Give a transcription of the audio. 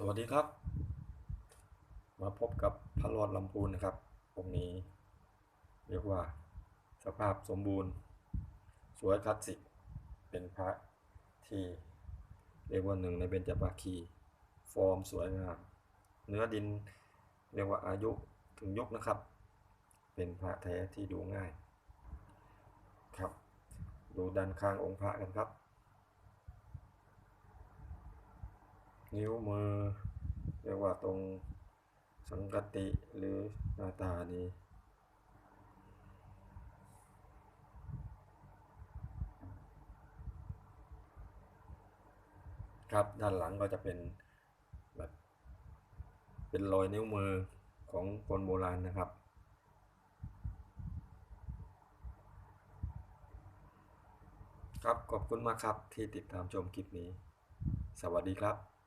สวัสดีครับ มาพบกับพระรอดลำพูนนะครับองค์นี้เรียกว่าสภาพสมบูรณ์ สวยคลาสสิก เป็นพระที่เรียกว่าหนึ่งในเบญจภาคี ฟอร์มสวยงาม เนื้อดินเรียกว่าอายุถึงยุคนะครับ เป็นพระแท้ที่ดูง่าย ครับ ดูด้านข้างองค์พระกันครับ นิ้วมือ เรียกว่าตรงสังกติหรือหน้าตานี้ครับด้านหลังก็จะเป็นแบบเป็นรอยนิ้วมือของคนโบราณนะครับ ครับขอบคุณมากครับที่ติดตามชมคลิปนี้ สวัสดีครับ